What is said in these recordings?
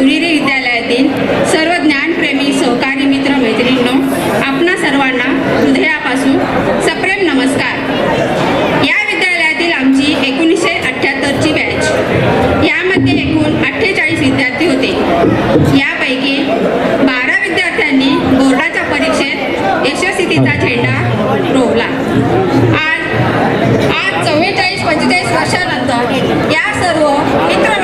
शिवनेरी विद्यालयातील सर्व ज्ञानप्रेमी सहकारी मित्र मैत्रिणींनो आपणा सर्वांना हृदयापासून सप्रेम नमस्कार. या विद्यालयातील आमची एकोणीसशे अठ्ठ्याहत्तरची बॅच यामध्ये एकूण अठ्ठेचाळीस विद्यार्थी होते. यापैकी बारा विद्यार्थ्यांनी बोर्डाच्या परीक्षेत यशस्वीचा झेंडा रोवला. आज आज चव्वेचाळीस पंचेचाळीस वर्षानंतर या सर्व मित्र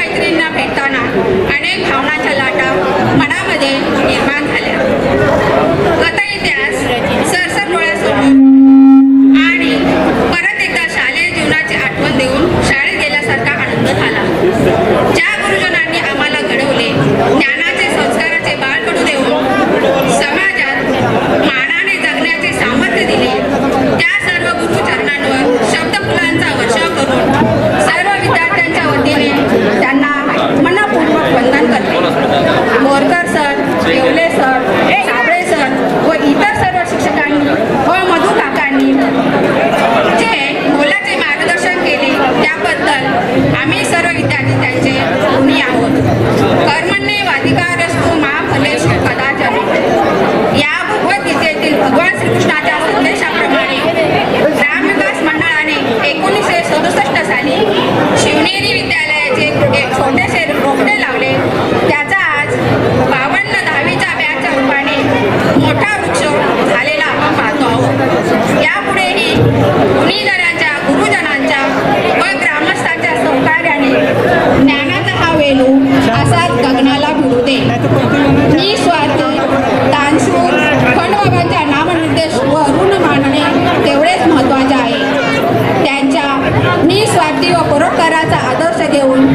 खंडबाबांच्या नामनिर्देश व ऋण मानणे तेवढेच महत्त्वाचे आहे. त्यांच्या निस्वार्थी व परोपकाराचा आदर्श घेऊन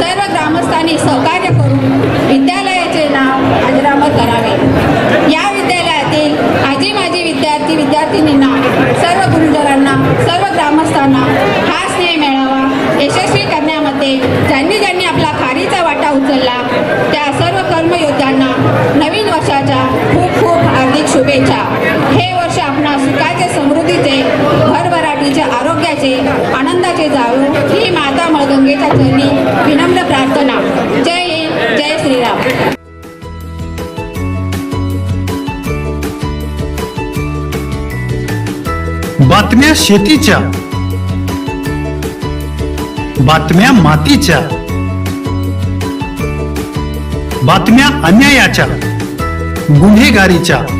सर्व ग्रामस्थांनी सहकार्य करून विद्यालयाचे नाव अजरामर करावे. या विद्यालयातील आजी माजी विद्यार्थी विद्यार्थिनींना सर्व गुरुजनांना सर्व ग्रामस्थांना हा स्नेह मिळावा यशस्वी करण्यामध्ये ज्यांनी ज्यांनी आपला खारीचा वाटा उचलला त्या सर्व कर्मयोद्ध्यांना नवीन शुभेच्छा. हे वर्ष आपणा सुखाचे समृद्धीचे भरभराटीचे आरोग्याचे आनंदाचे जावो ही माता मळगंगेच्या चरणी विनम्र प्रार्थना. जय हिंद जय श्रीराम. बातम्या शेतीच्या. बातम्या मातीच्या. बातम्या अन्यायाच्या. गुन्हेगारीच्या.